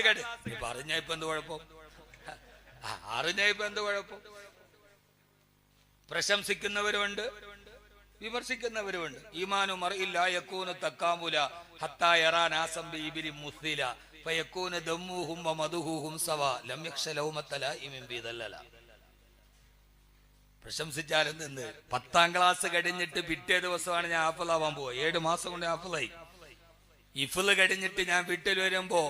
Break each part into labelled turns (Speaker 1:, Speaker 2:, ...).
Speaker 1: കേട് പറഞ്ഞ ഇപ്പൊ എന്ത് കുഴപ്പം? അറിഞ്ഞ ഇപ്പൊ എന്ത് കുഴപ്പം? പ്രശംസിക്കുന്നവരുമുണ്ട് വിമർശിക്കുന്നവരുമുണ്ട് ഈമാനു മറിയില്ല യക്കൂന് തക്കാമുല ഹത്തായറാൻ ആസംബി ഇബിരി മുസ്ലില ഫയക്കൂന് ദമ്മുഹും മധുഹൂഹും സവ. ലം യക്ഷ ലൗമത്തല ഇമിൻ ബീദല്ലല പ്രശംസിച്ചാലും നിന്ന്. പത്താം ക്ലാസ് കഴിഞ്ഞിട്ട് പിറ്റേ ദിവസമാണ് ഞാൻ ആഫിളാവാൻ പോവുക. ഏഴ് മാസം കൊണ്ട് ആഫിളായി ഇഫിൾ കഴിഞ്ഞിട്ട് ഞാൻ വീട്ടിൽ വരുമ്പോ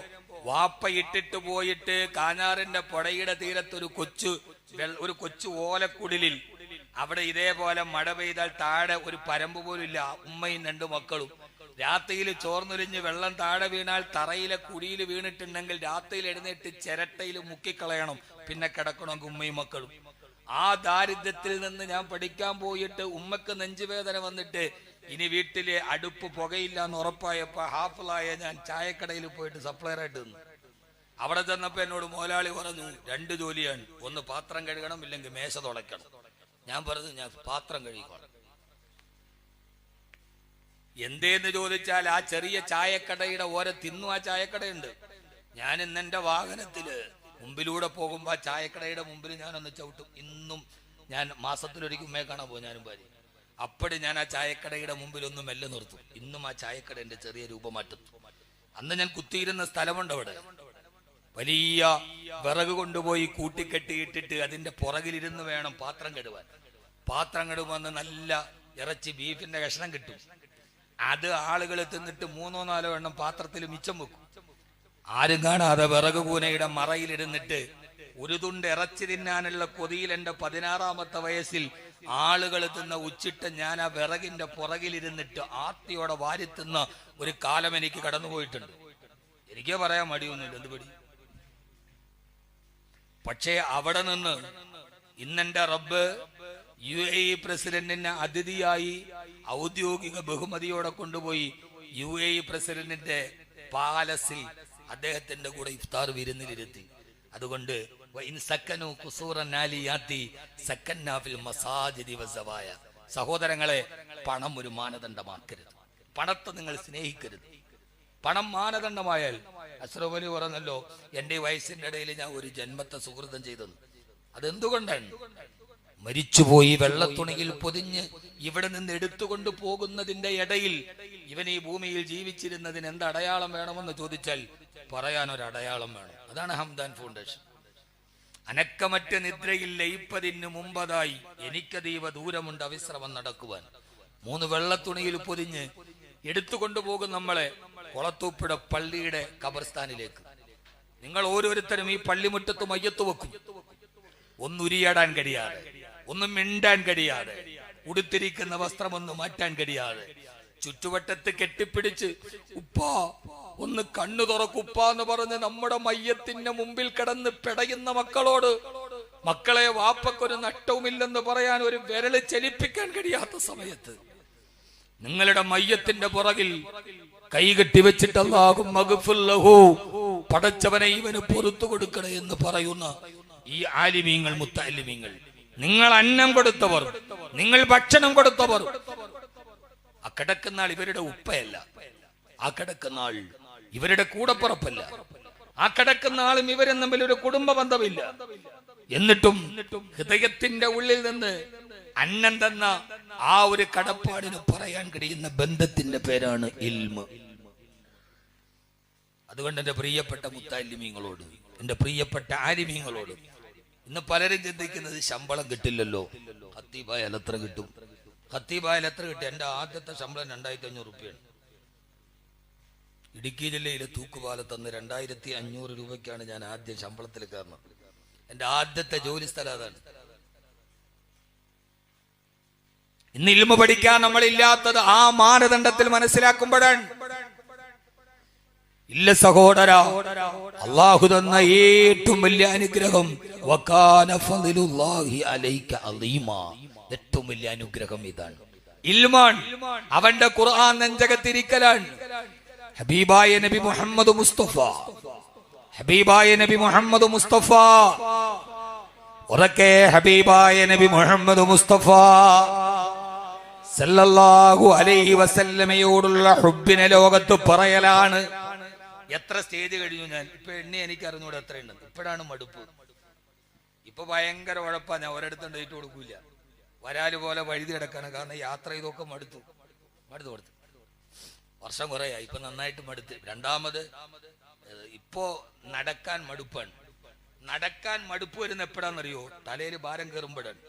Speaker 1: വാപ്പ ഇട്ടിട്ട് പോയിട്ട് കാഞ്ഞാറിന്റെ പുഴയുടെ തീരത്തൊരു കൊച്ചു ഒരു കൊച്ചു ഓലക്കുടിലിൽ അവിടെ ഇതേപോലെ മഴ പെയ്താൽ താഴെ ഒരു പരമ്പ് പോലും ഇല്ല ഉമ്മയും രണ്ടു മക്കളും. രാത്രിയിൽ ചോർന്നൊലിഞ്ഞ് വെള്ളം താഴെ വീണാൽ തറയിലെ കുടിയിൽ വീണിട്ടുണ്ടെങ്കിൽ രാത്രിയിൽ എഴുന്നേറ്റ് ചിരട്ടയിൽ മുക്കിക്കളയണം. പിന്നെ കിടക്കണമെങ്കിൽ ഉമ്മയും മക്കളും. ആ ദാരിദ്ര്യത്തിൽ നിന്ന് ഞാൻ പഠിക്കാൻ പോയിട്ട് ഉമ്മക്ക് നെഞ്ചുവേദന വന്നിട്ട് ഇനി വീട്ടിലെ അടുപ്പ് പുകയില്ല എന്ന് ഉറപ്പായപ്പോ ഹാഫിളായ ഞാൻ ചായക്കടയിൽ പോയിട്ട് സപ്ലയർ ആയിട്ട് നിന്നു. അവിടെ ചെന്നപ്പോ എന്നോട് മോലാളി പറഞ്ഞു രണ്ട് ജോലിയാണ്. ഒന്ന് പാത്രം കഴുകണം ഇല്ലെങ്കിൽ മേശ തുടക്കണം ഞാൻ പറഞ്ഞു ഞാൻ പാത്രം കഴുകണം. എന്തേന്ന് ചോദിച്ചാൽ ആ ചെറിയ ചായക്കടയുടെ ഓരോ തിന്നു ആ ചായക്കടയുണ്ട്. ഞാൻ ഇന്ന് എന്റെ വാഹനത്തിൽ മുമ്പിലൂടെ പോകുമ്പോ ആ ചായക്കടയുടെ മുമ്പിൽ ഒന്ന് ചവിട്ടും. ഇന്നും ഞാൻ മാസത്തിലൊരിക്കും ഉമ്മയെ കാണാൻ പോകും ഞാനും ഭാര്യ അപ്പടി ഞാൻ ആ ചായക്കടയുടെ മുമ്പിൽ ഒന്ന് മെല്ലെ നിർത്തും. ഇന്നും ആ ചായക്കട എന്റെ ചെറിയ രൂപമാറ്റം. അന്ന് ഞാൻ കുത്തിയിരുന്ന സ്ഥലമുണ്ട് അവിടെ. വലിയ വിറക് കൊണ്ടുപോയി കൂട്ടിക്കെട്ടിയിട്ടിട്ട് അതിന്റെ പുറകിലിരുന്ന് വേണം പാത്രം കെടുവാൻ പാത്രം കെടുവന്ന് നല്ല ഇറച്ചി ബീഫിന്റെ കഷ്ണം കിട്ടും. അത് ആളുകൾ തിന്നിട്ട് മൂന്നോ നാലോ എണ്ണം പാത്രത്തിൽ മിച്ചം വെക്കും. ആരും കാണാതെ വിറക് കൂനയുടെ മറയിലിരുന്നിട്ട് ഒരു തുണ്ട് ഇറച്ചി തിന്നാനുള്ള കൊതിയിൽ എന്റെ പതിനാറാമത്തെ വയസ്സിൽ ആളുകൾ തിന്ന ഉച്ചിട്ട് ഞാൻ ആ വിറകിന്റെ പുറകിലിരുന്നിട്ട് ആർത്തിയോടെ വാരി തിന്ന ഒരു കാലം എനിക്ക് കടന്നുപോയിട്ടുണ്ട് എനിക്ക് പറയാൻ മടിയൊന്നുമില്ല. എന്ത് പടി? പക്ഷേ അവിടെ നിന്ന് ഇന്നെന്റെ റബ്ബ് യു എ ഇ പ്രസിഡന്റിനെ അതിഥിയായി ഔദ്യോഗിക ബഹുമതിയോടെ കൊണ്ടുപോയി യു എ ഇ പ്രസിഡന്റിന്റെ പാലസിൽ അദ്ദേഹത്തിന്റെ കൂടെ ഇഫ്താർ വിരുന്നിലിരുത്തി. അതുകൊണ്ട് സഹോദരങ്ങളെ പണം ഒരു മാനദണ്ഡമാക്കരുത്. പണത്തെ നിങ്ങൾ സ്നേഹിക്കരുത്. പണം മാനദണ്ഡമായാൽ അസ്രഫ് അലി പറഞ്ഞല്ലോ എന്റെ ഈ വയസ്സിന്റെ ഇടയിൽ ഞാൻ ഒരു ജന്മത്തെ സുഹൃതം ചെയ്തത്. അതെന്തുകൊണ്ടാണ്? മരിച്ചുപോയി വെള്ളത്തുണിയിൽ പൊതിഞ്ഞ് ഇവിടെ നിന്ന് എടുത്തുകൊണ്ട് പോകുന്നതിന്റെ ഇടയിൽ ഇവൻ ഈ ഭൂമിയിൽ ജീവിച്ചിരുന്നതിന് എന്ത് അടയാളം വേണമെന്ന് ചോദിച്ചാൽ പറയാൻ ഒരു അടയാളം വേണം. അതാണ് ഹംദാൻ ഫൗണ്ടേഷൻ അനക്കമറ്റ നിദ്രയിൽ ലയിപ്പതിന് മുമ്പതായി എനിക്കതീവ ദൂരമുണ്ട് അവിശ്രമം നടക്കുവാൻ. മൂന്ന് വെള്ളത്തുണിയിൽ പൊതിഞ്ഞ് എടുത്തുകൊണ്ടുപോകും നമ്മളെ കൊളത്തൂപ്പിട പള്ളിയുടെ കബർസ്ഥാനിലേക്ക്. നിങ്ങൾ ഓരോരുത്തരും ഈ പള്ളിമുറ്റത്ത് മയ്യത്ത് വെക്കും. ഒന്നുരിയാടാൻ കഴിയാതെ. ഒന്നും മിണ്ടാൻ കഴിയാതെ ഉടുത്തിരിക്കുന്ന വസ്ത്രം ഒന്ന് മാറ്റാൻ കഴിയാതെ ചുറ്റുവട്ടത്ത് കെട്ടിപ്പിടിച്ച് ഉപ്പാ ഒന്ന് കണ്ണു തുറക്കുപ്പ എന്ന് പറഞ്ഞ് നമ്മുടെ മയ്യത്തിന്റെ മുമ്പിൽ കിടന്ന് പിടയുന്ന മക്കളോട് മക്കളെ വാപ്പക്കൊരു നട്ടവുമില്ലെന്ന് പറയാൻ ഒരു വിരൽ ചലിപ്പിക്കാൻ കഴിയാത്ത സമയത്ത് നിങ്ങളുടെ മയ്യത്തിന്റെ പുറകിൽ കൈകെട്ടി വെച്ചിട്ട് അല്ലാഹും മഗ്ഫിർ പടച്ചവനെ ഇവന് പൊറത്തു കൊടുക്കണേ എന്ന് പറയുന്ന ഈ ആലിമീങ്ങൾ മുത്താലിമീങ്ങൾ നിങ്ങൾ അന്നം കൊടുത്തവർ നിങ്ങൾ ഭക്ഷണം കൊടുത്തവർ. ആ കിടക്കുന്ന ആൾ ഇവരുടെ ഉപ്പയല്ല. ആ കിടക്കുന്ന ആൾ ഇവരുടെ കൂടപ്പുറപ്പല്ല. ആ കിടക്കുന്ന ആളും ഇവരും തമ്മിൽ ഒരു കുടുംബ ബന്ധമില്ല. എന്നിട്ടും ഹൃദയത്തിന്റെ ഉള്ളിൽ നിന്ന് അന്നം തന്ന ആ ഒരു കടപ്പാടിന് പറയാൻ കഴിയുന്ന ബന്ധത്തിന്റെ പേരാണ് ഇൽമ. അതുകൊണ്ട് എന്റെ പ്രിയപ്പെട്ട മുത്താലിമീങ്ങളോട് എന്റെ പ്രിയപ്പെട്ട ആലിമീങ്ങളോട് ഇന്ന് പലരും ചിന്തിക്കുന്നത് ശമ്പളം കിട്ടില്ലല്ലോ. ഹത്തീബായാൽ എത്ര കിട്ടും? ഹത്തീബായാൽ എത്ര കിട്ടും? എന്റെ ആദ്യത്തെ ശമ്പളം രണ്ടായിരത്തി അഞ്ഞൂറ് റുപ്യാണ്. ഇടുക്കി ജില്ലയിലെ തൂക്കുപാലത്ത് അന്ന് രണ്ടായിരത്തി അഞ്ഞൂറ് രൂപയ്ക്കാണ് ഞാൻ ആദ്യം ശമ്പളത്തിൽ കയറുന്നത്. എന്റെ ആദ്യത്തെ ജോലി സ്ഥലം അതാണ്. ഇന്ന് ഇൽമ പഠിക്കാൻ നമ്മളില്ലാത്തത് ആ മാനദണ്ഡത്തിൽ മനസ്സിലാക്കുമ്പോഴാണ്. ഇല്ല സഹോദര അള്ളാഹു തന്ന ഏറ്റവും വലിയ അനുഗ്രഹം വകാന ഫളിലുല്ലാഹി അലൈക. ഏറ്റവും വലിയ അനുഗ്രഹം ഇതാണ്. ഇൽമാൻ അവന്റെ ഖുർആൻ നെഞ്ചകത്തിരിക്കലാണ്. ഹബീബായ നബി മുഹമ്മദ് മുസ്തഫ. ഹബീബായ നബി മുഹമ്മദ് മുസ്തഫ. ഉറക്കെ ഹബീബായ നബി മുഹമ്മദ് മുസ്തഫ. സല്ലല്ലാഹു അലൈഹി വസല്ലമയോടുള്ള ഹുബിനെ ലോകത്ത് പറയലാണ്. എത്ര സ്റ്റേജ് കഴിഞ്ഞു ഞാൻ? ഇപ്പൊ എണ്ണി എനിക്ക് അറിഞ്ഞൂടെ എത്ര ഉണ്ടെന്ന് ഇപ്പോഴാണ് മടുപ്പ്. ഇപ്പൊ ഭയങ്കര ഉഴപ്പാ. ഞാൻ ഒരിടത്തും ഡേറ്റ് കൊടുക്കൂല വരാൽ പോലെ വഴുതി കിടക്കാണ്. കാരണം യാത്ര ചെയ്തൊക്കെ മടുത്തു. മടുത്തു കൊടുത്തു വർഷം കുറയാ ഇപ്പൊ നന്നായിട്ട് മടുത്ത്. രണ്ടാമത് ഇപ്പോ നടക്കാൻ മടുപ്പാണ്. നടക്കാൻ മടുപ്പ് വരുന്ന എപ്പോഴാണെന്നറിയോ തലയിൽ ഭാരം കയറുമ്പോഴാണ്.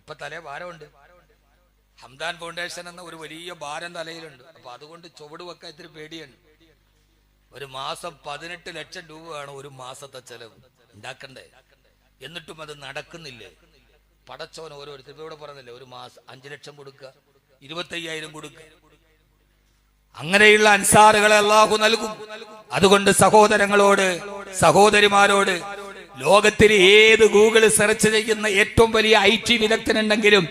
Speaker 1: ഇപ്പൊ തലേ ഭാരമുണ്ട്. ഹംദാൻ ഫൗണ്ടേഷൻ എന്ന ഒരു വലിയ ഭാരം തലയിലുണ്ട്. അപ്പൊ അതുകൊണ്ട് ചുവട് വെക്കാൻ ഇത്തിരി പേടിയാണ്. ഒരു മാസം പതിനെട്ട് ലക്ഷം രൂപയാണ് ഒരു മാസത്തെ ചെലവ്. ഉണ്ടാക്കണ്ടേ എന്നിട്ടും അത് നടക്കുന്നില്ലേ? പടച്ചോൻ ഓരോരുത്തർ ഇവിടെ പറഞ്ഞില്ലേ ഒരു മാസം അഞ്ചു ലക്ഷം കൊടുക്കുക ഇരുപത്തയ്യായിരം കൊടുക്കുക. അങ്ങനെയുള്ള അൻസാറുകളെ അള്ളാഹു നൽകും. അതുകൊണ്ട് സഹോദരങ്ങളോട് സഹോദരിമാരോട് ലോകത്തിൽ ഏത് ഗൂഗിൾ സെർച്ച് ചെയ്യുന്ന ഏറ്റവും വലിയ ഐ ടി വിദഗ്ധനുണ്ടെങ്കിലും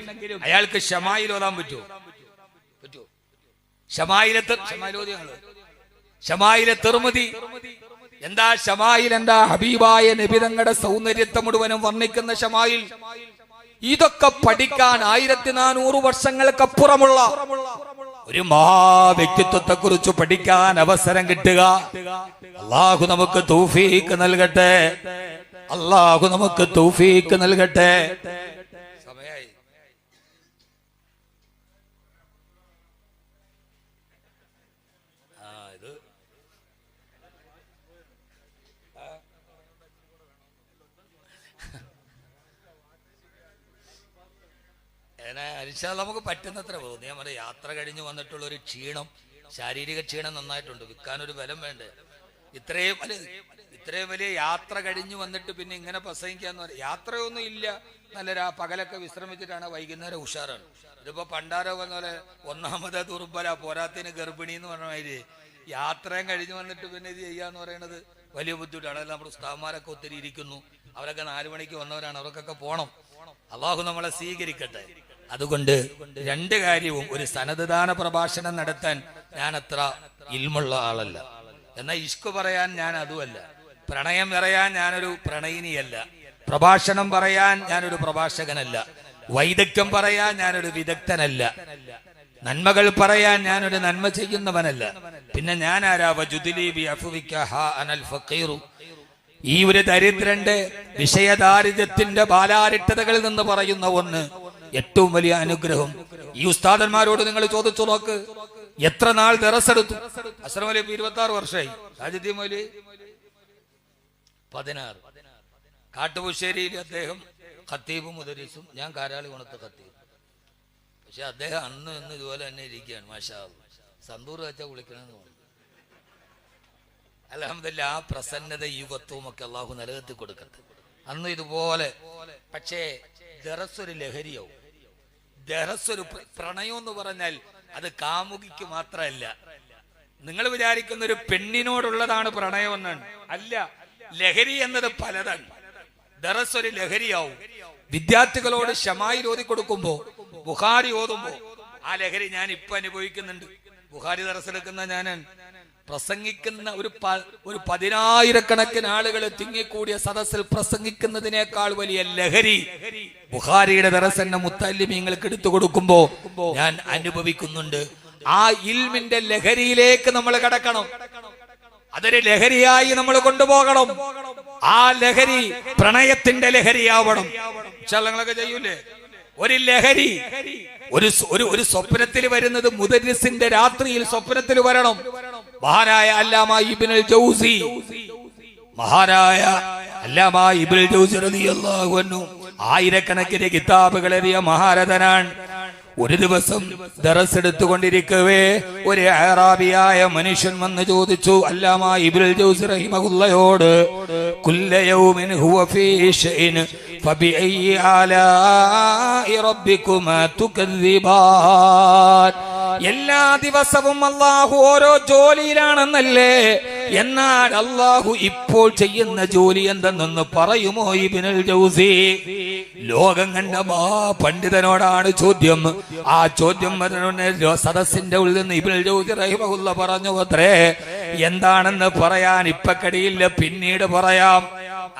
Speaker 1: അയാൾക്ക് ഷമായിൽ ഓതാൻ പറ്റുമോ? പറ്റുമോ? ഷമായിലെ ഷമായിലെ തെറുമതി എന്താ ഷമായിൽ എന്താ ഹബീബായ നബിതങ്ങളുടെ സൗന്ദര്യത്തെ മുഴുവനും വർണിക്കുന്ന ഷമായിൽ? ഇതൊക്കെ പഠിക്കാൻ ആയിരത്തി നാനൂറ് വർഷങ്ങൾക്കപ്പുറമുള്ള ഒരു മഹാവ്യക്തിത്വത്തെ കുറിച്ച് പഠിക്കാൻ അവസരം കിട്ടുക. അള്ളാഹു നമുക്ക് തൗഫീക്ക് നൽകട്ടെ. അള്ളാഹു നമുക്ക് തൗഫീക്ക് നൽകട്ടെ സമയായി ആ ഇത് അരിച്ചാൽ നമുക്ക് പറ്റുന്നത്ര പോകും. ഞാൻ പറയാം യാത്ര കഴിഞ്ഞ് വന്നിട്ടുള്ള ഒരു ക്ഷീണം ശാരീരിക ക്ഷീണം നന്നായിട്ടുണ്ട്. വിൽക്കാനൊരു ബലം വേണ്ടേ? ഇത്രയും വലിയ ഇത്രയും വലിയ യാത്ര കഴിഞ്ഞു വന്നിട്ട് പിന്നെ ഇങ്ങനെ പ്രസംഗിക്കാന്ന് പറയും. യാത്രയൊന്നും ഇല്ല. നല്ല രാ പകലൊക്കെ വിശ്രമിച്ചിട്ടാണ് വൈകുന്നേരം ഉഷാറാണ്. ഇതിപ്പോ പണ്ടാരോ പറഞ്ഞ പോലെ ഒന്നാമത് ദുർബല പോരാത്തിന് ഗർഭിണി എന്ന് പറഞ്ഞ മാതിരി യാത്രയും കഴിഞ്ഞു വന്നിട്ട് പിന്നെ ഇത് ചെയ്യാന്ന് പറയുന്നത് വലിയ ബുദ്ധിമുട്ടാണ്. അതെല്ലാം നമ്മുടെ ഉസ്താവന്മാരൊക്കെ ഒത്തിരി ഇരിക്കുന്നു. അവരൊക്കെ നാലു മണിക്ക് വന്നവരാണ്. അവർക്കൊക്കെ പോണം. അള്ളാഹു നമ്മളെ സ്വീകരിക്കട്ടെ. അതുകൊണ്ട് രണ്ട് കാര്യവും ഒരു സനദദാന പ്രഭാഷണം നടത്താൻ ഞാൻ അത്ര ഇൽമുള്ള ആളല്ല. എന്നാൽ ഇഷ്കു പറയാൻ ഞാൻ അതുമല്ല. പ്രണയം പറയാൻ ഞാനൊരു പ്രണയിനിയല്ല. പ്രഭാഷണം പറയാൻ ഞാനൊരു പ്രഭാഷകനല്ല. വൈദഗ്ധ്യം പറയാൻ ഞാനൊരു വിദഗ്ധനല്ല. നന്മകൾ പറയാൻ ഞാനൊരു നന്മ ചെയ്യുന്നവനല്ല. പിന്നെ ഞാൻ ആരാ വജുദിലി അഫുവിക്ക അഫ്വിക അനൽ ഈ ഒരു ദരിദ്രന്റെ വിഷയദാരിദ്ര്യത്തിന്റെ ബാലാരിട്ടതകളിൽ നിന്ന് പറയുന്ന ഒന്ന് ഏറ്റവും വലിയ അനുഗ്രഹം. ഈ ഉസ്താദന്മാരോട് നിങ്ങൾ ചോദിച്ചു നോക്ക്. എത്ര നാൾ തെറസെടുത്തു അസ്രം അലി ഇരുപത്തി ആറ് വർഷമായി. മൗലി പതിനാറ്. കാട്ടുപുശ്ശേരിയിൽ അദ്ദേഹം ഖത്തീബും മുദരീസും ഞാൻ കാരാളി ഗുണത്തെ ഖത്തീബ്. പക്ഷെ അദ്ദേഹം അന്ന് ഇന്ന് ഇതുപോലെ തന്നെ ഇരിക്കുകയാണ് മാഷാ. സന്തൂർ വെച്ചാൽ വിളിക്കണമെന്ന് പറഞ്ഞു അലഹമില്ല ആ പ്രസന്നത യുവത്വവും ഒക്കെ അള്ളാഹു നിലനിർത്തി കൊടുക്കട്ടെ. അന്ന് ഇതുപോലെ പക്ഷേ ദറസ്സൊരു ലഹരിയാവും. ദറസ്സൊരു പ്ര- പ്രണയം എന്ന് പറഞ്ഞാൽ അത് കാമുകിക്ക് മാത്രമല്ല. നിങ്ങൾ വിചാരിക്കുന്ന ഒരു പെണ്ണിനോടുള്ളതാണ് പ്രണയം എന്നാണ്. അല്ല ലഹരി എന്നത് പലതാണ്. ദറസ് ഒരു ലഹരിയാവും. വിദ്യാർത്ഥികളോട് ഷമായി ഓതി കൊടുക്കുമ്പോ ബുഹാരി ഓതുമ്പോ ആ ലഹരി ഞാൻ ഇപ്പൊ അനുഭവിക്കുന്നുണ്ട്. ബുഹാരി ദറസ് എടുക്കുന്ന ഞാനാണ്. പ്രസംഗിക്കുന്ന ഒരു ഒരു പതിനായിരക്കണക്കിന് ആളുകൾ തിങ്ങിക്കൂടിയ സദസ്സിൽ പ്രസംഗിക്കുന്നതിനേക്കാൾ വലിയ ലഹരി ബുഹാരിയുടെ ദറസെന്നെ മുത്തല്ലിമീങ്ങൾക്ക് എടുത്തു കൊടുക്കുമ്പോ ഞാൻ അനുഭവിക്കുന്നുണ്ട്. ആ ഇൽമിന്റെ ലഹരിയിലേക്ക് നമ്മൾ കടക്കണം. അതൊരു ലഹരിയായി നമ്മൾ കൊണ്ടുപോകണം. ആ ലഹരി പ്രണയത്തിന്റെ ലഹരിയാവണം. ചലങ്ങളൊക്കെ ചെയ്യൂലേ? ഒരു ലഹരി ഒരു ഒരു സ്വപ്നത്തിൽ വരുന്നത് മുദരിസിന്റെ രാത്രിയിൽ സ്വപ്നത്തിൽ വരണം. മഹാനായ അല്ലാമ ഇബ്നുൽ ജൗസി. മഹാനായ അല്ലാമ ഇബ്നുൽ ജൗസി റളിയല്ലാഹു അൻഹു ആയിരക്കണക്കിന് കിതാബുകൾ എഴുതിയ മഹാരഥനാണ്. ഒരു ദിവസം ദറസ് എടുത്തുകൊണ്ടിരിക്കവേ ഒരു അറാബിയായ മനുഷ്യൻ വന്ന് ചോദിച്ചു അല്ലാമ ഇബ്നുൽ ജൗസി റഹിമഹുല്ലയോട് കുല്ല യൗമിൻ ഹുവ ഫീ ഷൈൻ ഫബിഅയ്യി آلاء ربكما تكذبان؟ എല്ലാ ദിവസവും അള്ളാഹു ഓരോ ജോലിയിലാണെന്നല്ലേ? എന്നാൽ അള്ളാഹു ഇപ്പോൾ ചെയ്യുന്ന ജോലി എന്തെന്നൊന്ന് പറയുമോ ഇബിനുൽ ജൗസി? ലോകം കണ്ട മാ പണ്ഡിതനോടാണ് ചോദ്യം. ആ ചോദ്യം സദസ്സിന്റെ ഉള്ളിൽ നിന്ന് ഇബിനുൽ ജൗസി റഹിമഹുല്ല പറഞ്ഞു അത്രേ എന്താണെന്ന് പറയാൻ ഇപ്പൊ കഴിയില്ല പിന്നീട് പറയാം.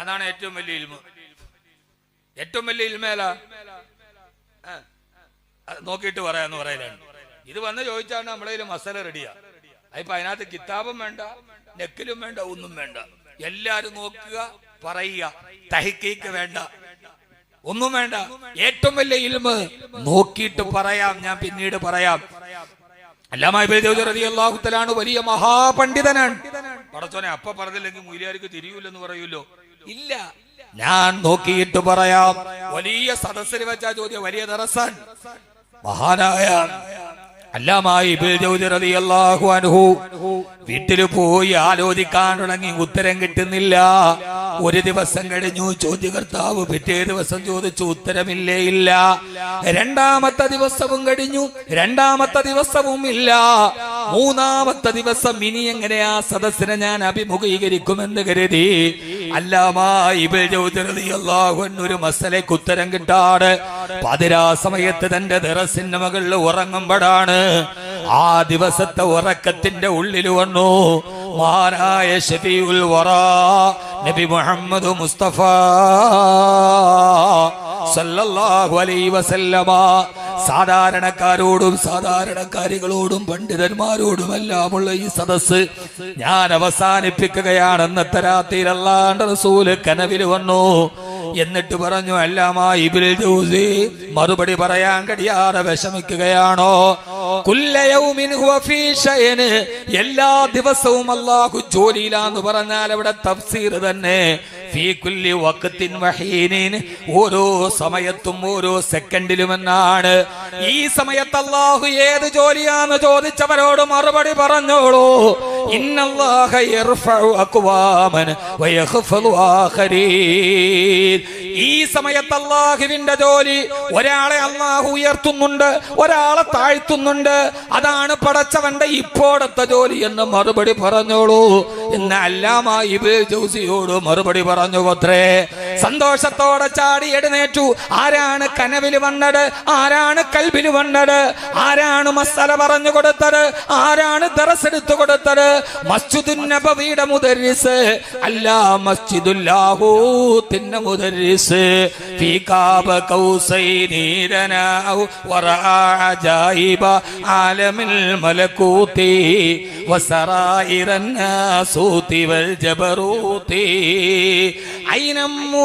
Speaker 1: അതാണ് ഏറ്റവും വലിയ ഇൽമ. ഏറ്റവും വലിയ ഇൽമേല നോക്കിയിട്ട് പറയാന്ന് പറയലാണ്. ഇത് വന്ന് ചോദിച്ചാണ് നമ്മളെ മസല റെഡിയാ അതിപ്പോ അതിനകത്ത് കിതാബും വേണ്ട നെക്കിലും വേണ്ട ഒന്നും വേണ്ട. എല്ലാരും നോക്കുക പറയുക. തഹിക്കേക്ക് വേണ്ട. ഒന്നും വേണ്ട. ഏറ്റവും വലിയ ഇൽമ് നോക്കിയിട്ട് പറയാം. ഞാൻ പിന്നീട് പറയാം. അല്ലാമാഹുത്തലാണ് വലിയ മഹാപണ്ഡിതനാണ്. പടച്ചോനെ അപ്പ പറഞ്ഞില്ലെങ്കിൽ മൂലിയാർക്ക് തിരിയൂലെന്ന് പറയൂലോ? ഇല്ല. ഞാൻ നോക്കിയിട്ട് പറയാം. വലിയ സദസ്സിൽ വെച്ച ചോദ്യം വലിയ ദറസാൻ. മഹാനായ അല്ലാമായി റളിയല്ലാഹു അൻഹു വീട്ടിൽ പോയി ആലോചിക്കാൻ തുടങ്ങി ഉത്തരം കിട്ടുന്നില്ല. ഒരു ദിവസം കഴിഞ്ഞു ചോദ്യകർത്താവ് പിറ്റേ ദിവസം ചോദിച്ചു ഉത്തരമില്ലേ ഇല്ല. രണ്ടാമത്തെ ദിവസവും കഴിഞ്ഞു രണ്ടാമത്തെ ദിവസവും ഇല്ല. മൂന്നാമത്തെ ദിവസം ഇനി എങ്ങനെയാ സദസ്സിനെ ഞാൻ അഭിമുഖീകരിക്കുമെന്ന് കരുതി ഒരു മസലയ്ക്ക് ഉത്തരം കിട്ടാണ്. പതിരാ സമയത്ത് തന്റെ ദറസിന്റെ മകളിൽ ഉറങ്ങുമ്പോഴാണ് ആ ദിവസത്തെ ഉറക്കത്തിന്റെ ഉള്ളിൽ വന്നു. മഹാനായ ഷഫീഉൽ വറാ നബി മുഹമ്മദ് മുസ്തഫ സല്ലല്ലാഹു അലൈഹി വസല്ലമ സാധാരണക്കാരോടും സാധാരണക്കാരികളോടും പണ്ഡിതന്മാരോടും എല്ലാമുള്ള ഈ സദസ് ഞാൻ അവസാനിപ്പിക്കുകയാണെന്നത്തെ രാത്രിയിൽ അല്ലാണ്ട് റസൂൽ കനവിൽ വന്നു. എന്നിട്ട് പറഞ്ഞു അല്ലാമാ ഇബിൽ മറുപടി പറയാൻ കഴിയാതെ വിഷമിക്കുകയാണോ? എല്ലാ ദിവസവും അല്ലാഹു ജോലിയിലാന്ന് പറഞ്ഞാൽ അവിടെ തഫ്സീർ തന്നെ. ഓരോ സമയത്തും ഓരോ സെക്കൻഡിലും എന്നാണ് ഈ സമയത്ത് അല്ലാഹു ഏത് ജോലിയാന്ന് ചോദിച്ചവരോട് മറുപടി പറഞ്ഞോളൂ. ഇന്നല്ലാഹ ഈ സമയത്ത് അള്ളാഹുവിന്റെ ജോലി ഒരാളെ അള്ളാഹു ഉയർത്തുന്നുണ്ട് ഒരാളെ താഴ്ത്തുന്നുണ്ട്. അതാണ് പടച്ചവന്റെ ഇപ്പോഴത്തെ ജോലി എന്ന് മറുപടി പറഞ്ഞോളൂ. എന്ന് അല്ലാമായി മറുപടി പറഞ്ഞു പത്രേ സന്തോഷത്തോടെ ചാടി എടുന്നേറ്റു ആരാണ് കനവിൽ വന്നത്? ആരാണ് കൽവിൽ വന്നത്? ആരാണ് മസാല പറഞ്ഞു കൊടുത്തത്? ആരാണ് ദറസ് കൊടുത്തത്? മസ്ജിദുൻ നബവിയുടെ മുദരിസ്. അല്ല മസ്ജിദുല്ലാഹൂത്തിന്റെ മുദരിസ്. ഫീകാബ കൗസൈനീരന വറആജായിബ ആലമിൽ മലകൂതി വസറായിറന്നാസൂതി വൽ ജബറൂതി ഐനം الناسوت والجبروت أين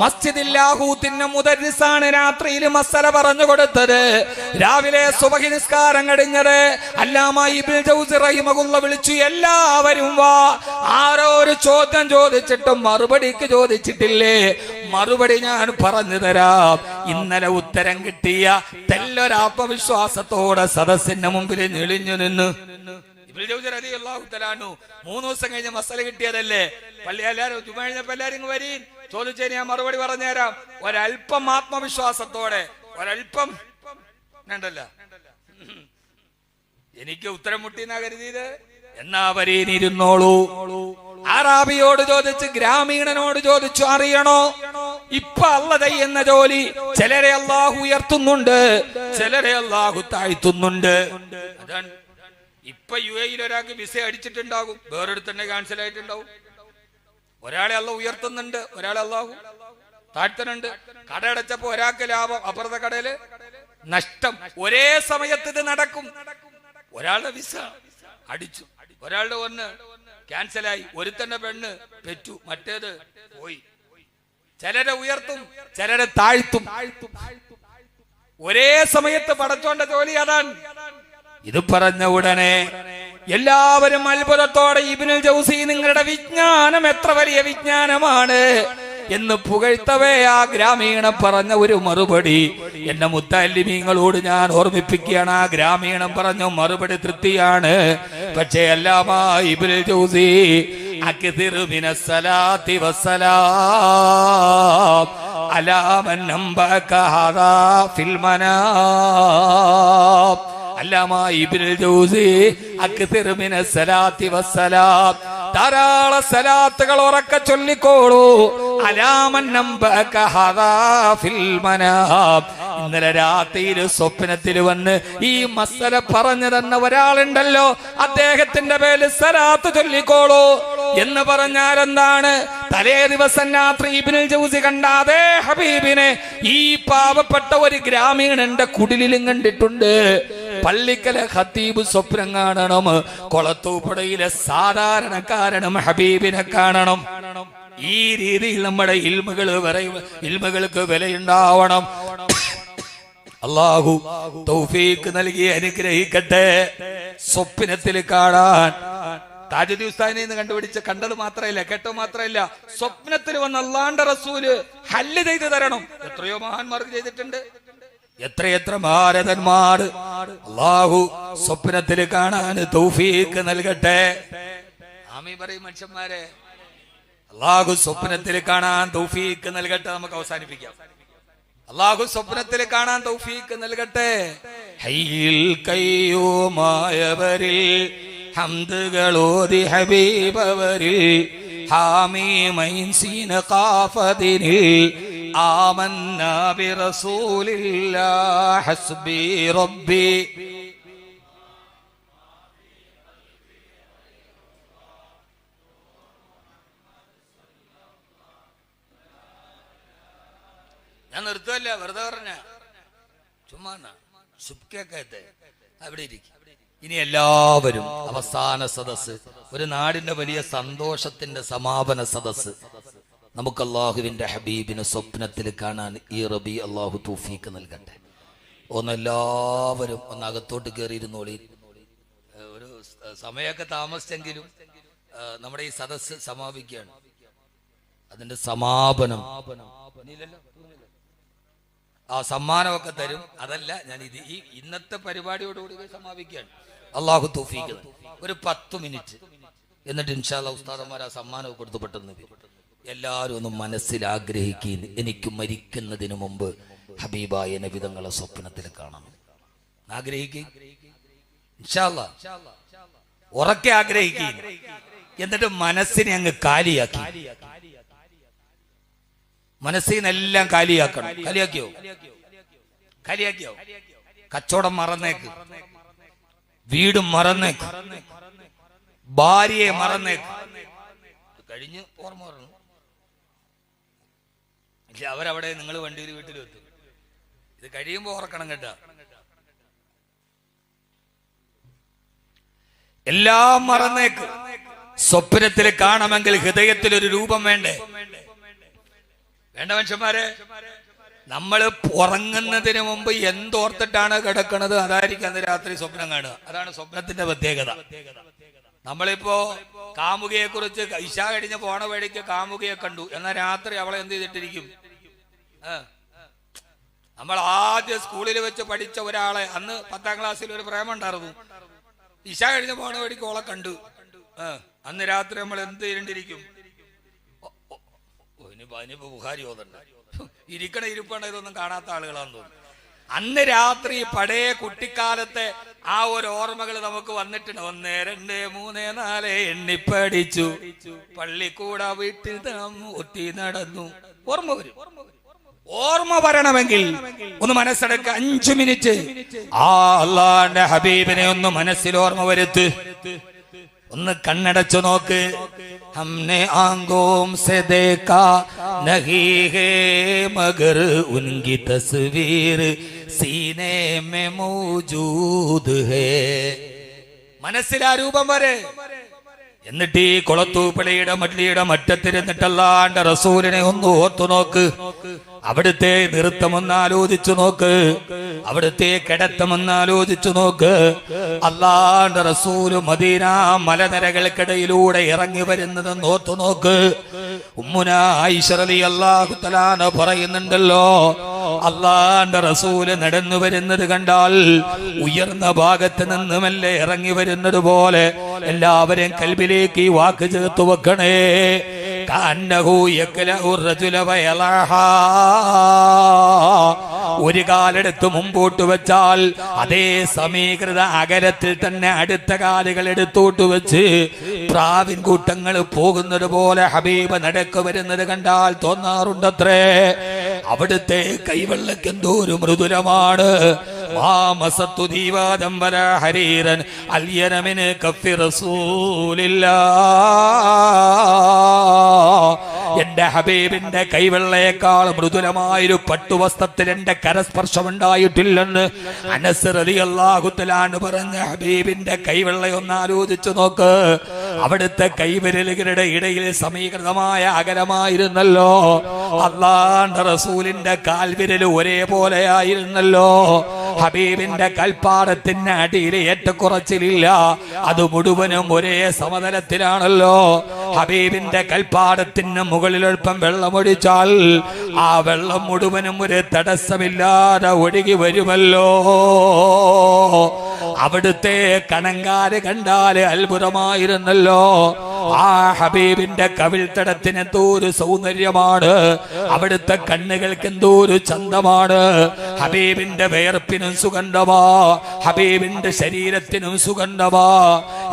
Speaker 1: മസ്ജിദില്ലാഹൂത്തിന്റെ മുദരിസാണ് രാത്രിയിൽ മസല പറഞ്ഞു കൊടുത്തത്. രാവിലെ സുബഹി നിസ്കാരം കഴിഞ്ഞത് അല്ലാമ ഇബിൽ വിളിച്ചു എല്ലാവരും വാ. ആരോ ഒരു ചോദ്യം ചോദിച്ചിട്ടും മറുപടിക്ക് ചോദിച്ചിട്ടില്ലേ? മറുപടി ഞാൻ പറഞ്ഞു തരാം. ഇന്നലെ ഉത്തരം കിട്ടിയ തെല്ലൊരാത്മവിശ്വാസത്തോടെ സദസ്സിന്റെ മുമ്പിൽ ഞെളിഞ്ഞു നിന്ന്. മൂന്ന് ദിവസം കഴിഞ്ഞ മസല കിട്ടിയതല്ലേ? പള്ളി എല്ലാരും ചുമ്മാ കഴിഞ്ഞപ്പോ എല്ലാരും വരീൻ. ചോദിച്ചതിന് ഞാൻ മറുപടി പറഞ്ഞുതരാം. ഒരല്പം ആത്മവിശ്വാസത്തോടെ ഒരല്പം വേണ്ടല്ല. എനിക്ക് ഉത്തരം മുട്ടിന്നാ കരുതിയത്? എന്നാ വരീനിരുന്നോളൂ ആറാബിയോട് ചോദിച്ച് ഗ്രാമീണനോട് ചോദിച്ചു അറിയണോ? ഇപ്പൊ അല്ല ചെയ്യുന്ന ജോലി ചിലരെ അള്ളാഹു ഉയർത്തുന്നുണ്ട് ചിലരെ അള്ളാഹു താഴ്ത്തുന്നുണ്ട്. ഇപ്പൊ യു എയിൽ ഒരാൾക്ക് വിസ അടിച്ചിട്ടുണ്ടാകും വേറൊരുത്തന്നെ ക്യാൻസൽ ആയിട്ടുണ്ടാവും. ഒരാളെ അല്ല ഉയർത്തുന്നുണ്ട് ഒരാളെ അല്ലാഹു താഴ്ത്തുന്നുണ്ട്. കട അടച്ചപ്പോ ഒരാൾക്ക് ലാഭം അപ്പുറത്തെ കടയിൽ നഷ്ടം. ഒരേ സമയത്ത് ഇത് നടക്കും. ഒരാളുടെ വിസ അടിച്ചു. ഒരാളുടെ ഒന്ന് ക്യാൻസലായി. ഒരുത്തന്റെ പെണ്ണ് പെറ്റു. മറ്റേത് പോയി. ചിലരെ ഉയർത്തും ചിലരെ താഴ്ത്തും. ഒരേ സമയത്ത് പടച്ചോണ്ട ജോലി അതാണ്. ഇത് പറഞ്ഞ ഉടനെ എല്ലാവരും അത്ഭുതത്തോടെ ഇബിനുൽ ജൗസി നിങ്ങളുടെ വിജ്ഞാനം എത്ര വലിയ വിജ്ഞാനമാണ് എന്ന് പുകഴ്ത്തവേ ആ ഗ്രാമീണം പറഞ്ഞ ഒരു മറുപടി. എന്റെ മുത്തല്ലിമീങ്ങളോട് ഞാൻ ഓർമ്മിപ്പിക്കുകയാണ് ആ ഗ്രാമീണം പറഞ്ഞ മറുപടി തൃപ്തിയാണ്. പക്ഷേ എല്ലാമാ ഇബിനുൽ ജൗസി അലാമൻ ഫിൽ മനാം ഇബ്നുൽ ജൗസി മിന സലാത്തി വസ്സലാം. ധാരാളം സലാത്തുകൾ ഉറക്ക ചൊല്ലിക്കോളൂ. ഇന്നലെ രാത്രിയിൽ സ്വപ്നത്തിൽ വന്ന് ഈ മസല പറഞ്ഞു തന്ന ഒരാളുണ്ടല്ലോ അദ്ദേഹത്തിന്റെ പേര് സലാത്ത് ചൊല്ലിക്കോളൂ. എന്ന് പറഞ്ഞാൽ എന്താണ്? തലേ ദിവസം രാത്രി ഇബിനുൽ ജൗസി കണ്ടാതെ ഹബീബിനെ ഈ പാവപ്പെട്ട ഒരു ഗ്രാമീണന്റെ കുടിലും കണ്ടിട്ടുണ്ട്. പള്ളിക്കലെ ഖത്തീബ് സ്വപ്നം കാണണം. കൊളത്തൂപ്പുഴയിലെ സാധാരണക്കാരനും ഹബീബിനെ കാണണം. ഈ രീതിയിൽ നമ്മുടെ ഇൽമകൾ ഇൽമകൾക്ക് വിലയുണ്ടാവണം. അള്ളാഹു തൗഫീക്ക് നൽകി അനുഗ്രഹിക്കട്ടെ. സ്വപ്നത്തിൽ കാണാൻ. താജുദി ഉസ്താദിനെ നിന്ന് കണ്ടുപിടിച്ച് കണ്ടത് മാത്രമല്ല കേട്ടോ മാത്രമല്ല. സ്വപ്നത്തിൽ വന്ന അള്ളാണ്ട റസൂൽ ഹല്ല് ചെയ്ത് തരണം. എത്രയോ മഹാന്മാർക്ക് ചെയ്തിട്ടുണ്ട്. എത്രയെത്ര ഭാരതന്മാർ അള്ളാഹു സ്വപ്നത്തിൽ കാണാൻ തൗഫീക്ക് നൽകട്ടെ. ആമി പറയും മനുഷ്യന്മാരെ. അള്ളാഹു സ്വപ്നത്തിൽ കാണാൻ തൗഫീക്ക് നൽകട്ടെ നമുക്ക് അവസാനിപ്പിക്കാം. അള്ളാഹു സ്വപ്നത്തിൽ കാണാൻ തൗഫീക്ക് നൽകട്ടെ. ഹൈയിൽ കയ്യോമായവരിൽ ഹംദുകളോതി ഹബീബവരിൽ ഹാമി മൈൻസീന റബ്ബി. ഞാൻ നിർത്തുമല്ല വെറുതെ പറഞ്ഞ? ചുമ്മാ ശുഭ്കേക്കത്തെ അവിടെ ഇരിക്കും. ഇനി എല്ലാവരും അവസാന സദസ് ഒരു നാടിന്റെ വലിയ സന്തോഷത്തിന്റെ സമാപന സദസ് നമുക്ക് അള്ളാഹുവിന്റെ ഹബീബിനെ സ്വപ്നത്തിൽ കാണാൻ ഈ റബി അള്ളാഹു തൂഫീക്ക് നൽകട്ടെ. ഒന്ന് എല്ലാവരും ഒന്ന് അകത്തോട്ട് കയറിയിരുന്നോളി ഒരു സമയമൊക്കെ താമസിച്ചെങ്കിലും നമ്മുടെ ഈ സദസ്സ് സമാപിക്കുകയാണ്. അതിന്റെ സമാപനം? ആ സമ്മാനമൊക്കെ തരും. അതല്ല ഞാൻ ഇത് ഈ ഇന്നത്തെ പരിപാടിയോടുകൂടി സമാപിക്കുകയാണ്. അള്ളാഹു തൂഫീക്ക് ഒരു പത്ത് മിനിറ്റ്. എന്നിട്ട് ഇൻഷാല്ല ഉസ്താദന്മാർ ആ സമ്മാനമൊക്കെ കൊടുത്ത് പെട്ടെന്ന് വരും എല്ലാവരും ഒന്ന് മനസ്സിൽ ആഗ്രഹിക്കുകയും എനിക്ക് മരിക്കുന്നതിന് മുമ്പ് ഹബീബായ നബിതങ്ങളെ സ്വപ്നത്തിൽ കാണണം. ആഗ്രഹിക്കുകയും ഇൻഷാല്ല ഉറക്കെ ആഗ്രഹിക്കുകയും എന്നിട്ട് മനസ്സിനെ അങ്ങ് കാലിയാക്കി. മനസ്സിനെല്ലാം കാലിയാക്കണം. കാലിയാക്കിയോ? കാലിയാക്കിയോ? കച്ചവടം മറന്നേക്ക്. വീട് മറന്നേക്ക്. ഭാര്യയെ മറന്നേക്ക്. കഴിഞ്ഞ് ഓർമ്മ പറഞ്ഞു ഇല്ല അവരവിടെ നിങ്ങൾ വണ്ടിയിൽ വീട്ടിലെത്തും ഇത് കഴിയുമ്പോൾ ഓർക്കണം കേട്ടോ. എല്ലാം മറന്നേക്ക്. സ്വപ്നത്തിൽ കാണമെങ്കിൽ ഹൃദയത്തിൽ ഒരു രൂപം വേണ്ടേ? വേണ്ട മനുഷ്യന്മാരെ. നമ്മൾ ഉറങ്ങുന്നതിന് മുമ്പ് എന്തോർത്തിട്ടാണ് കിടക്കുന്നത് അതായിരിക്കും അന്ന് രാത്രി സ്വപ്നം കാണുക. അതാണ് സ്വപ്നത്തിന്റെ പ്രത്യേകത. നമ്മളിപ്പോ കാമുകയെ കുറിച്ച് ഇശ കഴിഞ്ഞ പോണ വഴിക്ക് കാമുകയെ കണ്ടു. എന്നാൽ രാത്രി അവളെ എന്ത് ചെയ്തിട്ടിരിക്കും? നമ്മൾ ആദ്യം സ്കൂളിൽ വെച്ച് പഠിച്ച ഒരാളെ അന്ന് പത്താം ക്ലാസ്സിൽ ഒരു പ്രേമം ഉണ്ടായിരുന്നു ഇശ കഴിഞ്ഞ പോണ വഴിക്ക് ഓളെ കണ്ടു. അന്ന് രാത്രി നമ്മൾ എന്ത് ചെയ്യേണ്ടിരിക്കും ഇരിക്കണ ഇരിപ്പണ ഇതൊന്നും കാണാത്ത ആളുകളാന്ന് തോന്നുന്നു. അന്ന് രാത്രി പഴയ കുട്ടിക്കാലത്തെ ആ ഒരു ഓർമ്മകൾ നമുക്ക് വന്നിട്ടുണ്ട്. ഒന്ന് രണ്ട് മൂന്ന് നാല് എണ്ണിപ്പടിച്ചു. പള്ളിക്കൂട വീട്ടിൽ ഒത്തി നടന്നു. ഓർമ്മ വരും. ഓർമ്മ വരണമെങ്കിൽ ഒന്ന് മനസ്സടക്ക അഞ്ചു മിനിറ്റ്. ആ അള്ളാന്റെ ഹബീബിനെ ഒന്ന് മനസ്സിൽ ഓർമ്മ വരുത്ത്. ഒന്ന് കണ്ണടച്ചു നോക്ക്. ഹംനെ ആങ്കോം മഗർ തസ്വീർ. സീനെ മേ മനസ്സിലാ രൂപം വരെ. എന്നിട്ട് ഈ കുളത്തൂപ്പിളിയുടെ മല്ലിയുടെ മറ്റത്തിരുന്നിട്ടല്ലാണ്ട് റസൂലിനെ ഒന്ന് ഓർത്തു നോക്ക്. അവിടുത്തെ നൃത്തമൊന്ന് ആലോചിച്ചു നോക്ക്. അവിടുത്തെ കിടത്തമൊന്ന് ആലോചിച്ചു നോക്ക്. അല്ലാണ്ട് റസൂൽ മദീന മലനിരകൾക്കിടയിലൂടെ ഇറങ്ങി വരുന്നതെന്ന് നോത്തു നോക്ക്. പറയുന്നുണ്ടല്ലോ അള്ളാന്റെ റസൂൽ നടന്നു വരുന്നത് കണ്ടാൽ ഉയർന്ന ഭാഗത്ത് നിന്നുമല്ലേ ഇറങ്ങി വരുന്നത് പോലെ എല്ലാവരെയും കൽബിലേക്ക് ഈ വാക്ക് ചേർത്ത് വെക്കണേ. ഒരു കാലെടുത്ത് മുമ്പോട്ട് വെച്ചാൽ അതേ സമീകൃത അകലത്തിൽ തന്നെ അടുത്ത കാലുകൾ എടുത്തോട്ട് വെച്ച് പ്രാവിൻ കൂട്ടങ്ങൾ പോകുന്നത് പോലെ ഹബീബ് നടക്ക് വരുന്നത് കണ്ടാൽ തോന്നാറുണ്ടത്രേ. അവിടുത്തെ കൈവെള്ളക്കെന്തോ ഒരു ദീവാദംബര ഹരീരൻ അല്യനമിന് കഫി റസൂലില്ല എന്റെ ഹബീബിന്റെ കൈവെള്ളയേക്കാൾ മൃദുലമായൊരു പട്ടുവസ്ത്രത്തിൽ എന്റെ കരസ്പർശം ഉണ്ടായിട്ടില്ലെന്ന് അനസറലി അള്ളാഹുത്തലാന്ന് പറഞ്ഞ ഹബീബിന്റെ കൈവെള്ളയൊന്ന് ആലോചിച്ചു നോക്ക്. അവിടുത്തെ കൈവിരലുകളുടെ ഇടയിൽ സമീകൃതമായ അകലമായിരുന്നല്ലോ. അള്ളാന്റെ റസൂലിന്റെ കാൽവിരൽ ഒരേപോലെ ആയിരുന്നല്ലോ ഹബീബിന്റെ കൽപ്പാടത്തിന് അടിയിൽ ഏറ്റക്കുറച്ചിലില്ല. അത് മുഴുവനും ഒരേ സമതലത്തിലാണല്ലോ. ഹബീബിന്റെ കൽപ്പാടത്തിന് മുകളിൽ അല്പം വെള്ളമൊഴിച്ചാൽ ആ വെള്ളം മുഴുവനും ഒരു തടസ്സമില്ലാതെ ഒഴുകി വരുമല്ലോ. അവിടുത്തെ കണങ്കാര് കണ്ടാൽ അത്ഭുതമായിരുന്നല്ലോ. ആ ഹബീബിന്റെ കവിൾത്തടത്തിന് എന്തോ ഒരു സൗന്ദര്യമാണ്. അവിടുത്തെ കണ്ണുകൾക്ക് എന്തോ ഒരു ചന്തമാണ്. ഹബീബിന്റെ വേർപ്പിനും സുഗന്ധമാ ഹബീബിന്റെ ശരീരത്തിനും സുഗന്ധമാ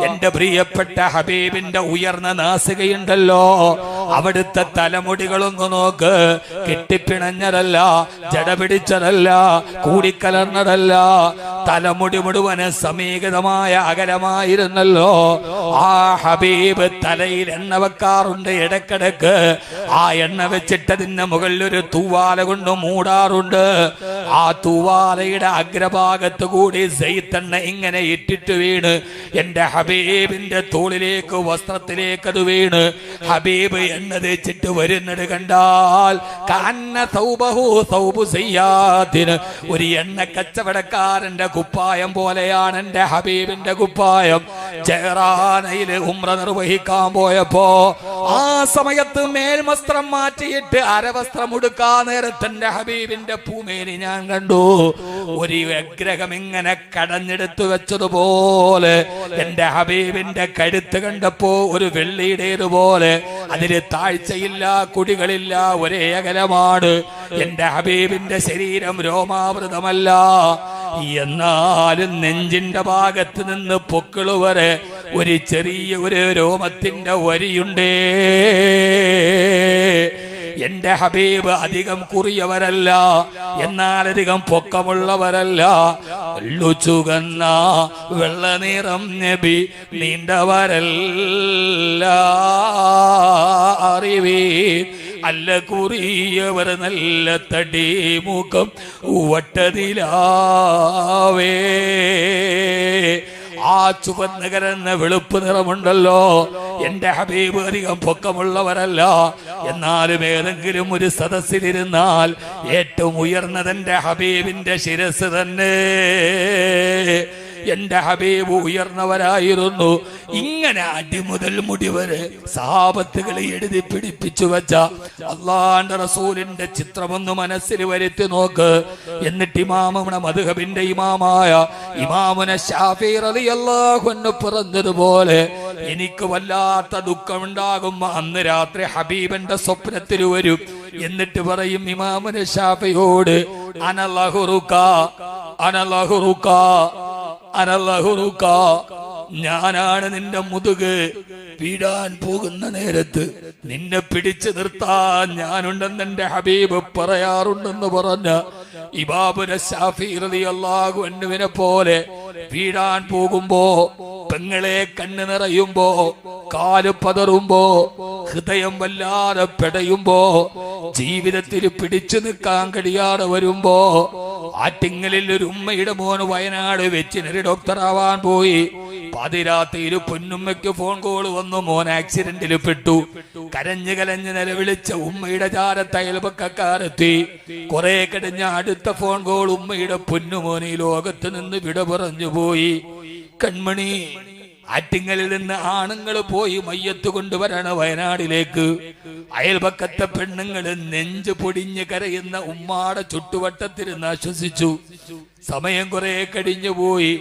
Speaker 1: എന്റെ പ്രിയപ്പെട്ട ഹബീബിന്റെ ഉയർന്ന നാസികയുണ്ടല്ലോ. അവിടുത്തെ തലമുടികളൊന്ന് നോക്ക്. കെട്ടിപ്പിണഞ്ഞതല്ല ജടപിടിച്ചതല്ല കൂടിക്കലർന്നതല്ല. തലമുടി മുഴുവൻ സമീകൃതമായ അകലമായിരുന്നല്ലോ. ആ ഹബീബ് തലയിൽ എണ്ണ വെക്കാറുണ്ട് ഇടക്കിടക്ക് ആ എണ്ണ വെച്ചിട്ടതിന്റെ മുകളിൽ ഒരു തൂവാല കൊണ്ട് മൂടാറുണ്ട്. തൂവാലയുടെ അഗ്രഭാഗത്ത് കൂടി സെയ്ത്തെണ്ണ ഇങ്ങനെ ഇട്ടിട്ട് വീണ്. എന്റെ ഹബീബിന്റെ തോളിലേക്ക് വസ്ത്രത്തിലേക്ക് അത് വീണ്. ഹബീബ് എണ്ണ തേച്ചിട്ട് വരുന്നത് കണ്ടാൽ കന്ന സൗബു ഒരു എണ്ണ കച്ചവടക്കാരന്റെ കുപ്പായം പോലെയാണ് എന്റെ ഹബീബിന്റെ കുപ്പായം. ചേറാനയിൽ ഉമ്ര നിർവഹിക്കാൻ പോയപ്പോ ആ സമയത്ത് മേൽവസ്ത്രം മാറ്റിയിട്ട് അരവസ്ത്രം ഉടുക്കാൻ നേരത്തെ ഹബീബിന്റെ പൂമേനി ഞാൻ കണ്ടു. ഒരു വിഗ്രഹം ഇങ്ങനെ കടഞ്ഞെടുത്തു വെച്ചതുപോലെ എന്റെ ഹബീബിന്റെ കഴുത്ത് കണ്ടപ്പോ ഒരു വെള്ളിയുടേതുപോലെ അതിന് താഴ്ചയില്ല കുടികളില്ല ഒരേ അകലമാണ്. എന്റെ ഹബീബിന്റെ ശരീരം രോമാവൃതമല്ല. എന്നാലും നെഞ്ചിന്റെ ഭാഗത്ത് നിന്ന് പൊക്കിൾ വരെ ഒരു ചെറിയ ഒരു രോമത്തിന്റെ വരിയുണ്ടേ. എന്റെ ഹബീബ് അധികം കുറിയവരല്ല. എന്നാൽ അധികം പൊക്കമുള്ളവരല്ല ചുകന്ന വെള്ളനീറം നബി നീണ്ടവരല്ല. അറിവീ അല്ല കുറിയവർ നല്ല തടി മുഖം വട്ടതിലാവേ ആ ചുവന്ന കരന്ന വെളുപ്പ് നിറമുണ്ടല്ലോ. എന്റെ ഹബീബ് അധികം പൊക്കമുള്ളവരല്ല. എന്നാലും ഏതെങ്കിലും ഒരു സദസ്സിലിരുന്നാൽ ഏറ്റവും ഉയർന്നതെന്റെ ഹബീബിന്റെ ശിരസ് തന്നെ. എന്റെ ഹബീബ് ഉയർന്നവരായിരുന്നു. ഇങ്ങനെ അടിമുതൽ മുടിവരെ സഹാബത്തുകളെ എഴുതി പിടിപ്പിച്ചു വെച്ച അള്ളാന്റെ റസൂലിന്റെ ചിത്രമൊന്ന് മനസ്സിൽ വരുത്തി നോക്ക്. എന്നിട്ട് ഇമാമുടെ മധുഹബിന്റെ ഇമാമായ ഇമാമുന ഷാഫി റളിയല്ലാഹു അൻഹു പറഞ്ഞതുപോലെ എനിക്ക് വല്ലാത്ത ദുഃഖമുണ്ടാകും. അന്ന് രാത്രി ഹബീബന്റെ സ്വപ്നത്തിൽ വരും. എന്നിട്ട് പറയും ഇമാമുന ഷാഫിയോട് അനലഹുറുക്ക അനലഹുറുക്ക. അനലഹുറുക്ക ഞാനാണ് നിന്റെ മുതുക്. വീടാൻ പോകുന്ന നേരത്ത് നിന്നെ പിടിച്ചു നിർത്താൻ ഞാനുണ്ടെന്ന് എന്റെ ഹബീബ് പറയാറുണ്ടെന്ന് പറഞ്ഞ ഇബാബുന പോലെ വീടാൻ പോകുമ്പോ പെങ്ങളെ കണ്ണു നിറയുമ്പോ കാൽ പതറുമ്പോ ഹൃദയം വല്ലാതെ പെടയുമ്പോ ജീവിതത്തിൽ പിടിച്ചു നിൽക്കാൻ കഴിയാതെ വരുമ്പോ ആറ്റിങ്ങലിൽ ഒരു ഉമ്മയുടെ മോന് വയനാട് വെറ്റിനറി ഡോക്ടർ ആവാൻ പോയി. പാതിരാത്രിയിൽ പൊന്നുമ്മയ്ക്ക് ഫോൺ കോൾ വന്നു. മോൻ ആക്സിഡന്റിൽ പെട്ടു. കരഞ്ഞു കലഞ്ഞ് നിലവിളിച്ച ഉമ്മയുടെ ചാരത്ത് അയൽപക്കാരെത്തി കുറെ കഴിഞ്ഞ അടുത്ത ഫോൺ കോൾ ഉമ്മയുടെ പൊന്നുമോനെ ലോകത്ത് നിന്ന് വിട പറഞ്ഞു പോയി. കൺമണി ആറ്റിങ്ങലിൽ നിന്ന് ആണുങ്ങൾ പോയി മയ്യത്ത് കൊണ്ടുവരാണ് വയനാടിലേക്ക്. അയൽപക്കത്തെ പെണ്ണുങ്ങൾ നെഞ്ചു പൊടിഞ്ഞ് കരയുന്ന ഉമ്മാടെ ചുട്ടുവട്ടത്തിരുന്ന് ആശ്വസിച്ചു. സമയം കുറെ കഴിഞ്ഞു പോയി.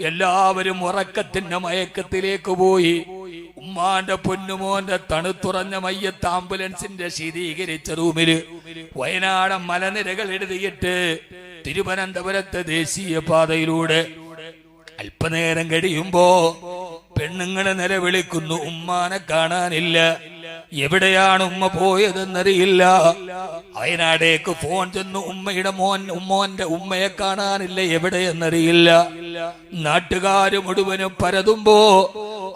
Speaker 1: എല്ലാവരും ഉറക്കത്തിന്റെ മയക്കത്തിലേക്ക് പോയി. ഉമ്മാന്റെ പൊന്നുമോന്റെ തണുത്തുറഞ്ഞ മയ്യത്ത് ആംബുലൻസിന്റെ ശീതീകരിച്ച റൂമിൽ വയനാടൻ മലനിരകൾ എഴുതിയിട്ട് തിരുവനന്തപുരത്തെ ദേശീയ പാതയിലൂടെ അല്പനേരം കഴിയുമ്പോ പെണ്ണുങ്ങളെ നിലവിളിക്കുന്നു. ഉമ്മാനെ കാണാനില്ല. എവിടെയാണ് ഉമ്മ പോയതെന്നറിയില്ല. വയനാടേക്ക് ഫോൺ ചെന്നു. ഉമ്മയുടെ മോൻ ഉമ്മോന്റെ ഉമ്മയെ കാണാനില്ല. എവിടെയെന്നറിയില്ല. നാട്ടുകാര് മുഴുവനും പരതുമ്പോ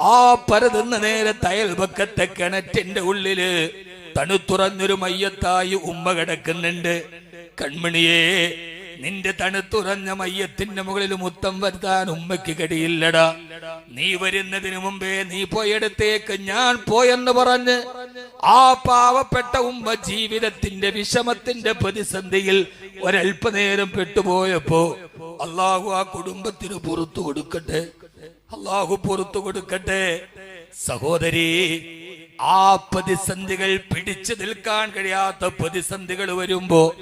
Speaker 1: ആ പരതുന്ന നേരത്തെ അയൽപക്കത്തെ കിണറ്റിന്റെ ഉള്ളിൽ തണുത്തുറഞ്ഞൊരു മയ്യത്തായി ഉമ്മ കിടക്കുന്നുണ്ട്. കൺമണിയെ നിന്റെ തണുത്തുറഞ്ഞ മയ്യത്തിന്റെ മുകളിൽ മുത്തം വരുത്താൻ ഉമ്മയ്ക്ക് കഴിയില്ലടാ നീ വരുന്നതിന് മുമ്പേ നീ പോയടത്തേക്ക് ഞാൻ പോയെന്ന് പറഞ്ഞ് ആ പാവപ്പെട്ട ഉമ്മ ജീവിതത്തിന്റെ വിഷമത്തിന്റെ പ്രതിസന്ധിയിൽ ഒരല്പനേരം പെട്ടുപോയപ്പോ അള്ളാഹു ആ കുടുംബത്തിന് പുറത്തു കൊടുക്കട്ടെ. അള്ളാഹു പുറത്തു കൊടുക്കട്ടെ. സഹോദരി ആ പ്രതിസന്ധികൾ പിടിച്ചു നിൽക്കാൻ കഴിയാത്ത പ്രതിസന്ധികൾ വരുമ്പോ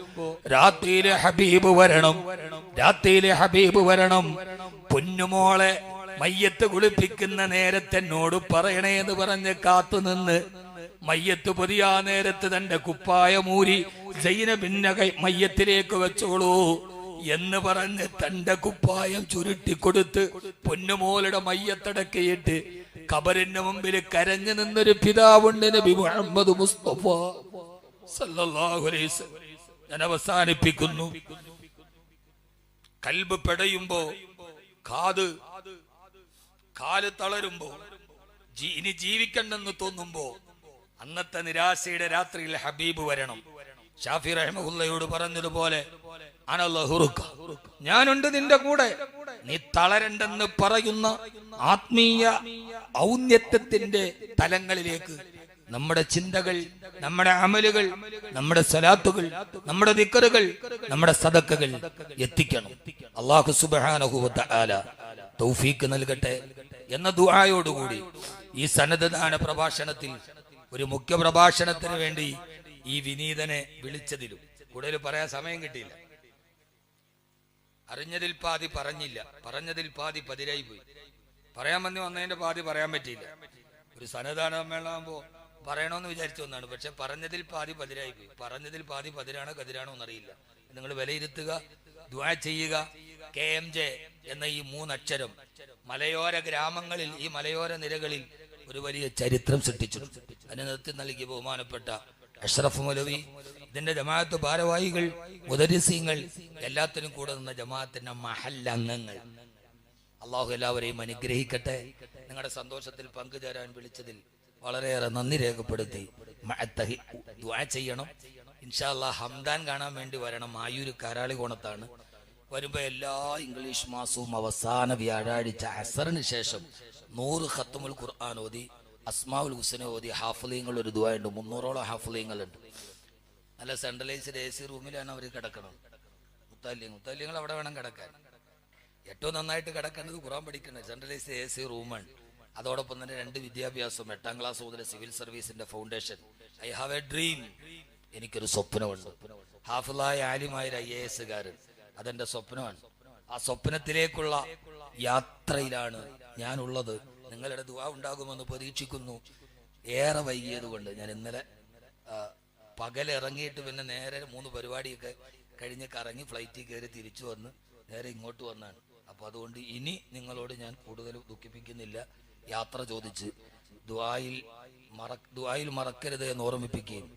Speaker 1: രാത്രിയിലെ ഹബീബ് വരണം. രാത്രിയിലെ ഹബീബ് വരണം. പൊന്നുമോളെ മയ്യത്ത് കുളിപ്പിക്കുന്ന നേരത്തെന്നോട് പറയണേ എന്ന് പറഞ്ഞ് കാത്തുനിന്ന് മയ്യത്ത് പൊതിയാ നേരത്ത് തന്റെ കുപ്പായ മൂരി ജൈനബിന്ന മയ്യത്തിലേക്ക് വെച്ചോളൂ. എന്ന് പറഞ്ഞ് തന്റെ കുപ്പായം ചുരുട്ടിക്കൊടുത്ത് പൊന്നുമോലയുടെ മയ്യത്തടക്കിയിട്ട് കബറിന്റെ മുമ്പിൽ കരഞ്ഞു നിന്നൊരു പിതാവുണ്ട് നബി മുഹമ്മദ് മുസ്തഫ. ഞാൻ അവസാനിപ്പിക്കുന്നു കൽബ് പെടയുമ്പോ കാത് കാൽ തളരുമ്പോ ഇനി ജീവിക്കണ്ടെന്ന് തോന്നുമ്പോ അന്നത്തെ നിരാശയുടെ രാത്രിയിൽ ഹബീബ് വരണം ഷാഫി റഹ്മുല്ലയോട് പറഞ്ഞതുപോലെ ഞാനുണ്ട് നിന്റെ കൂടെ. നീ തളരണ്ടെന്ന് പറയുന്ന ആത്മീയ ഔന്നത്യത്തിന്റെ തലങ്ങളിലേക്ക് നമ്മുടെ ചിന്തകൾ നമ്മുടെ അമലുകൾ നമ്മുടെ സലാത്തുകൾ നമ്മുടെ ദിക്കറുകൾ നമ്മുടെ സദക്കകൾ എത്തിക്കണം. അള്ളാഹു സുബാനഹുവത്ത ആല തൗഫീക്ക് നൽകട്ടെ എന്ന ദുആയോടുകൂടി ഈ സന്നദ്ധദാന പ്രഭാഷണത്തിൽ ഒരു മുഖ്യ പ്രഭാഷണത്തിന് വേണ്ടി ഈ വിനീതനെ വിളിച്ചതിലും. കൂടുതൽ പറയാൻ സമയം കിട്ടിയില്ല. അറിഞ്ഞതിൽ പാതി പറഞ്ഞില്ല. പറഞ്ഞതിൽ പാതി പതിരായി പോയി. പറയാൻ വന്നി വന്നതിന്റെ പാതി പറയാൻ പറ്റിയില്ല. ഒരു സന്നദ്ധാന സമ്മേളനമാകുമ്പോ പറയണമെന്ന് വിചാരിച്ചു ഒന്നാണ് പക്ഷെ പറഞ്ഞതിൽ പാതി പതിരായി പോയി. പറഞ്ഞതിൽ പാതി പതിരാണോ കതിരാണോ എന്നറിയില്ല. നിങ്ങൾ വിലയിരുത്തുക ദ്വാ ചെയ്യുക. കെ എം ജെ എന്ന ഈ മൂന്നക്ഷരം മലയോര ഗ്രാമങ്ങളിൽ ഈ മലയോര നിരകളിൽ ഒരു വലിയ ചരിത്രം സൃഷ്ടിച്ചു. അതിന് നേതൃത്വം ബഹുമാനപ്പെട്ട അഷ്റഫ് മൗലവി ഇതിന്റെ ജമാഅത്ത് ഭാരവാഹികൾ മുദരിസീങ്ങൾ എല്ലാത്തിനും കൂടെ നിന്ന ജമാഅത്തിന്റെ മഹല്ലംഗങ്ങൾ അള്ളാഹു എല്ലാവരെയും അനുഗ്രഹിക്കട്ടെ. നിങ്ങളുടെ സന്തോഷത്തിൽ പങ്കുചേരാൻ വിളിച്ചതിൽ വളരെയേറെ നന്ദി രേഖപ്പെടുത്തി. ദുആ ചെയ്യണം. ഇൻഷാല്ലാ ഹംദാൻ കാണാൻ വേണ്ടി വരണം. ആയൂര് കരാളി കോണത്താണ് വരുമ്പോ എല്ലാ ഇംഗ്ലീഷ് മാസവും അവസാന വ്യാഴാഴ്ച അസറിന് ശേഷം നൂറ് ഖത്തുമുൽ ഖുർആൻ ഓതി. അസ്മാവുൽ ഹുസന ഓതി ഹാഫുലീങ്ങൾ ഒരു ദുആയുണ്ട്. മുന്നൂറോളം ഹാഫുലീങ്ങളുണ്ട് നല്ല സെൻട്രലൈസ്ഡ് എ സി റൂമിലാണ് അവർ കിടക്കണം മുത്താലിയങ്ങൾ. മുത്താലിയങ്ങൾ അവിടെ വേണം കിടക്കാൻ. ഏറ്റവും നന്നായിട്ട് കിടക്കേണ്ടത് ഖുറാൻ പഠിക്കുന്നത് സെൻട്രലൈസ്ഡ് എ സി റൂമാണ് അതോടൊപ്പം തന്നെ രണ്ട് വിദ്യാഭ്യാസം എട്ടാം ക്ലാസ് മുതൽ civil സർവീസിന്റെ foundation I have a dream എനിക്കൊരു സ്വപ്നമുണ്ട്. ഹാഫിളായ ആലിമായ ഐ എ എസുകാരൻ അതെന്റെ സ്വപ്നമാണ്. ആ സ്വപ്നത്തിലേക്കുള്ള യാത്രയിലാണ് ഞാനുള്ളത്. നിങ്ങളുടെ ദുവാ ഉണ്ടാകുമെന്ന് പ്രതീക്ഷിക്കുന്നു ഏറെ വൈകിയത് കൊണ്ട് ഞാൻ ഇന്നലെ പകൽ പകലിറങ്ങിയിട്ട് പിന്നെ നേരെ മൂന്ന് പരിപാടിയൊക്കെ കഴിഞ്ഞ് കറങ്ങി ഫ്ലൈറ്റിൽ കയറി തിരിച്ചു വന്ന് നേരെ ഇങ്ങോട്ട് വന്നാണ് അപ്പൊ അതുകൊണ്ട് ഇനി നിങ്ങളോട് ഞാൻ കൂടുതൽ ദുഃഖിപ്പിക്കുന്നില്ല യാത്ര ചോദിച്ച് ദുആയിൽ മറ ദുആയിൽ മറക്കരുത് എന്ന് ഓർമ്മിപ്പിക്കുകയും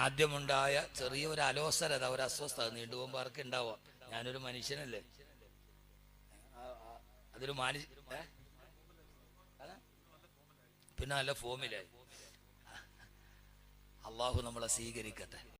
Speaker 1: ആദ്യമുണ്ടായ ചെറിയ ഒരു അലോസരത ഒരു അസ്വസ്ഥത നീണ്ടുപോകുമ്പോൾ ആർക്ക് ഉണ്ടാവാം ഞാനൊരു മനുഷ്യനല്ലേ അതൊരു മാനി ഏ? അതാ? പിന്നെ നല്ല ഫോമിലായി അള്ളാഹു നമ്മളെ സ്വീകരിക്കട്ടെ.